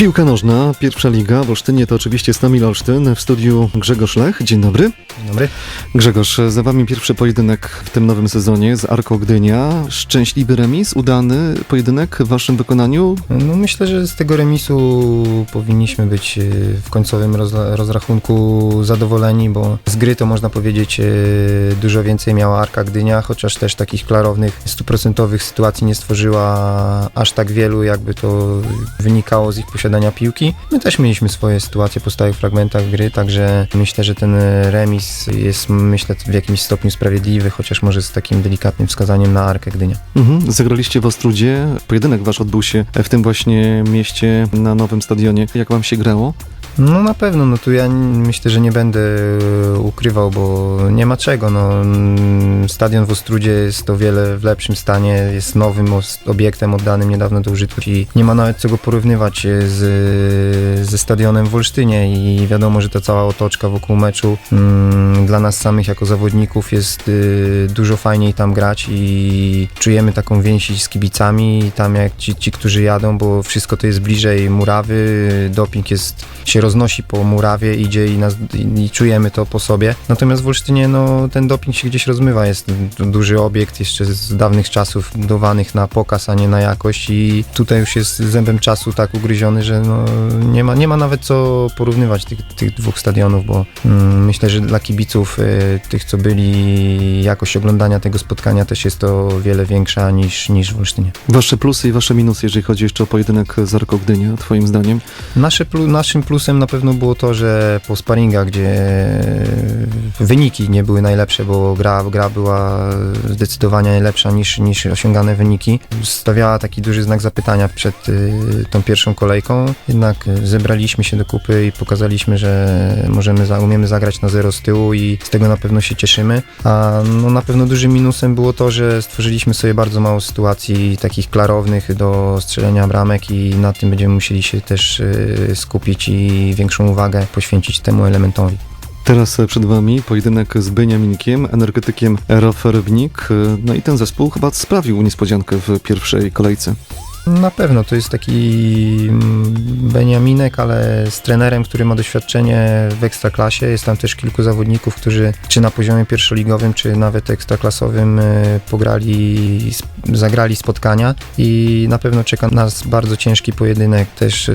Piłka nożna, pierwsza liga w Olsztynie to oczywiście Stamil Olsztyn, w studiu Grzegorz Lech. Dzień dobry. Dzień dobry. Grzegorz, za wami pierwszy pojedynek w tym nowym sezonie z Arką Gdynia. Szczęśliwy remis, udany pojedynek w waszym wykonaniu? No myślę, że z tego remisu powinniśmy być e, w końcowym rozrachunku zadowoleni, bo z gry to można powiedzieć e, dużo więcej miała Arka Gdynia, chociaż też takich klarownych, stuprocentowych sytuacji nie stworzyła aż tak wielu, jakby to wynikało z ich posiadania piłki. My też mieliśmy swoje sytuacje po stałych fragmentach gry, także myślę, że ten remis jest myślę w jakimś stopniu sprawiedliwy, chociaż może z takim delikatnym wskazaniem na Arkę Gdynia. Mhm. Zagraliście w Ostrudzie, pojedynek wasz odbył się w tym właśnie mieście na nowym stadionie. Jak wam się grało? No na pewno, no tu ja myślę, że nie będę e, ukrywał, bo nie ma czego. No, mm, stadion w Ostrudzie jest o wiele w lepszym stanie, jest nowym obiektem oddanym niedawno do użytku i nie ma nawet co go porównywać e, z, ze stadionem w Olsztynie i wiadomo, że ta cała otoczka wokół meczu mm, dla nas samych jako zawodników jest y, dużo fajniej tam grać i czujemy taką więź z kibicami i tam jak ci, ci, którzy jadą, bo wszystko to jest bliżej murawy, doping jest, się roznosi po murawie, idzie i, nas, i, i czujemy to po sobie. Natomiast w Olsztynie no, ten doping się gdzieś rozmywa, jest duży obiekt jeszcze z dawnych czasów budowanych na pokaz, a nie na jakość i tutaj już jest zębem czasu tak ugryziony, że no, nie, ma, nie ma nawet co porównywać tych, tych dwóch stadionów, bo mm, myślę, że dla kibiców y, tych, co byli, jakość oglądania tego spotkania też jest to wiele większa niż, niż w Olsztynie. Wasze plusy i wasze minusy, jeżeli chodzi jeszcze o pojedynek z Arką Gdynia, twoim zdaniem? Nasze plu, naszym plusem na pewno było to, że po sparingach, gdzie wyniki nie były najlepsze, bo gra, gra była zdecydowanie lepsza niż, niż osiągane wyniki, stawiała taki duży znak zapytania przed y, tą pierwszą kolejką. Jednak zebraliśmy się do kupy i pokazaliśmy, że możemy, umiemy zagrać na zero z tyłu i z tego na pewno się cieszymy. A no, na pewno dużym minusem było to, że stworzyliśmy sobie bardzo mało sytuacji takich klarownych do strzelenia bramek i na tym będziemy musieli się też y, skupić i większą uwagę poświęcić temu elementowi. Teraz e, przed wami pojedynek z Beniaminkiem, energetykiem ROF Rybnik. E, No i ten zespół chyba sprawił niespodziankę w pierwszej kolejce. Na pewno to jest taki mm, Beniaminek, ale z trenerem, który ma doświadczenie w ekstraklasie. Jest tam też kilku zawodników, którzy czy na poziomie pierwszoligowym, czy nawet ekstraklasowym y, pograli, zagrali spotkania i na pewno czeka nas bardzo ciężki pojedynek. Też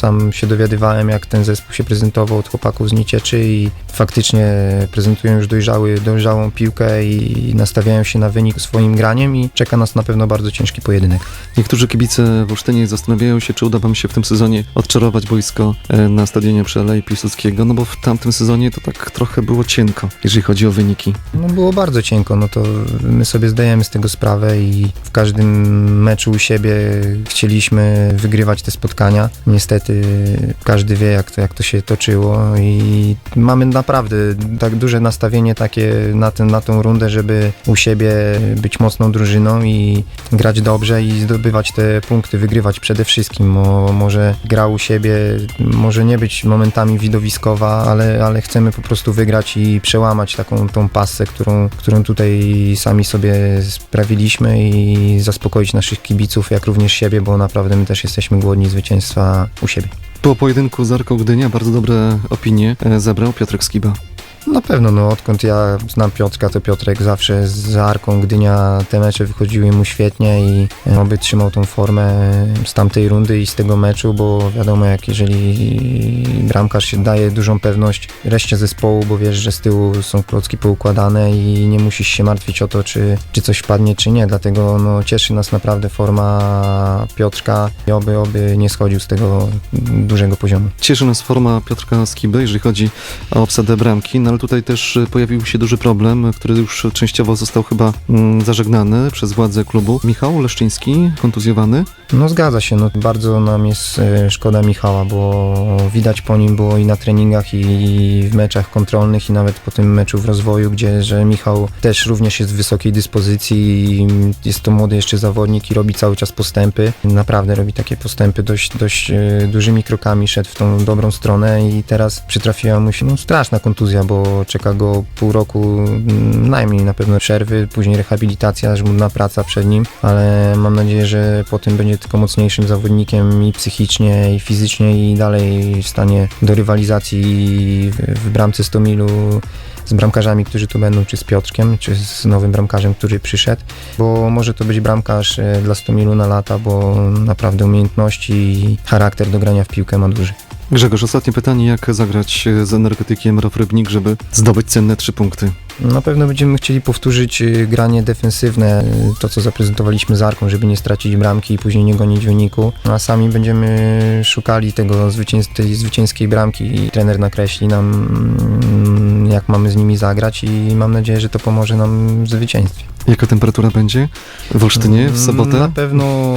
sam się dowiadywałem, jak ten zespół się prezentował od chłopaków z Nicieczy i faktycznie prezentują już dojrzały, dojrzałą piłkę i nastawiają się na wynik swoim graniem i czeka nas na pewno bardzo ciężki pojedynek. Niektórzy kibice w Olsztynie zastanawiają się, czy uda wam się w tym sezonie odczarować boisko e, na stadionie przy Alei Piłsudskiego, no bo w tamtym sezonie to tak trochę było cienko, jeżeli chodzi o wyniki. No było bardzo cienko, no to my sobie zdajemy z tego sprawę i w każdym meczu u siebie chcieliśmy wygrywać te spotkania. Niestety każdy wie jak to, jak to się toczyło i mamy naprawdę tak duże nastawienie takie na, ten, na tą rundę, żeby u siebie być mocną drużyną i grać dobrze i zdobywać te punkty, wygrywać przede wszystkim. Mo, może gra u siebie może nie być momentami widowiskowa, ale, ale chcemy po prostu wygrać i przełamać taką tą pasę, którą, którą tutaj sami sobie sprawiliśmy i zaspokoić naszych kibiców, jak również siebie, bo naprawdę my też jesteśmy głodni zwycięstwa u siebie. Po pojedynku z Arką Gdynia bardzo dobre opinie e, zebrał Piotrek Skiba. Na pewno, no odkąd ja znam Piotrka, to Piotrek zawsze z Arką Gdynia te mecze wychodziły mu świetnie i e, oby trzymał tą formę z tamtej rundy i z tego meczu, bo wiadomo, jak jeżeli bramkarz się daje dużą pewność reszcie zespołu, bo wiesz, że z tyłu są klocki poukładane i nie musisz się martwić o to, czy, czy coś wpadnie, czy nie, dlatego no, cieszy nas naprawdę forma Piotrka i oby, oby nie schodził z tego dużego poziomu. Cieszy nas forma Piotrka Skiby, jeżeli chodzi o obsadę bramki, no ale tutaj też e, pojawił się duży problem, który już częściowo został chyba mm, zażegnany przez władze klubu. Michał Leszczyński, kontuzjowany. No zgadza się, no bardzo nam jest e, szkoda Michała, bo widać po nim było i na treningach i w meczach kontrolnych i nawet po tym meczu w rozwoju, gdzie że Michał też również jest w wysokiej dyspozycji i jest to młody jeszcze zawodnik i robi cały czas postępy. Naprawdę robi takie postępy dość, dość e, dużymi krokami, szedł w tą dobrą stronę i teraz przytrafiła mu się no, straszna kontuzja, bo bo czeka go pół roku mm, najmniej na pewno przerwy, później rehabilitacja, żmudna praca przed nim, ale mam nadzieję, że po tym będzie tylko mocniejszym zawodnikiem i psychicznie, i fizycznie i dalej w stanie do rywalizacji w, bramce 100 milu z bramkarzami, którzy tu będą, czy z Piotrkiem, czy z nowym bramkarzem, który przyszedł, bo może to być bramkarz e, dla 100 milu na lata, bo naprawdę umiejętności i charakter do grania w piłkę ma duży. Grzegorz, ostatnie pytanie, jak zagrać z energetykiem Rof Rybnik, żeby zdobyć cenne trzy punkty? Na pewno będziemy chcieli powtórzyć y, granie defensywne, y, to co zaprezentowaliśmy z Arką, żeby nie stracić bramki i później nie gonić wyniku, a sami będziemy szukali tego zwycięs tej zwycięskiej bramki i trener nakreśli nam mm, jak mamy z nimi zagrać i mam nadzieję, że to pomoże nam w zwycięstwie. Jaka temperatura będzie w Olsztynie w Na sobotę? pewno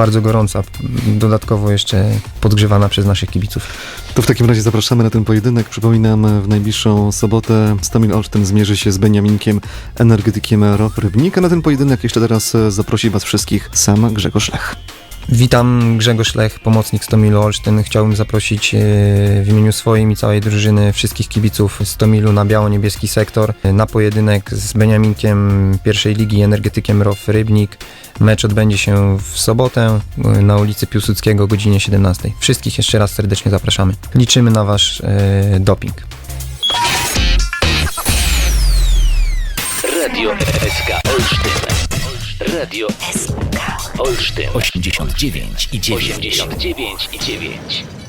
bardzo gorąca, dodatkowo jeszcze podgrzewana przez naszych kibiców. To w takim razie zapraszamy na ten pojedynek. Przypominam, w najbliższą sobotę Stamil Olsztyn zmierzy się z Beniaminkiem, energetykiem Rof Rybnik, a na ten pojedynek jeszcze teraz zaprosi Was wszystkich sam Grzegorz Lech. Witam, Grzegorz Lech, pomocnik Stomilu Olsztyn. Chciałbym zaprosić e, w imieniu swoim i całej drużyny wszystkich kibiców Stomilu na biało-niebieski sektor e, na pojedynek z Beniaminkiem pierwszej ligi energetykiem ROF Rybnik. Mecz odbędzie się w sobotę e, na ulicy Piłsudskiego o godzinie 17. Wszystkich jeszcze raz serdecznie zapraszamy. Liczymy na Wasz doping. Radio SK Olsztyn. Radio SK Olsztyn. 89 i 9. 89 i 9.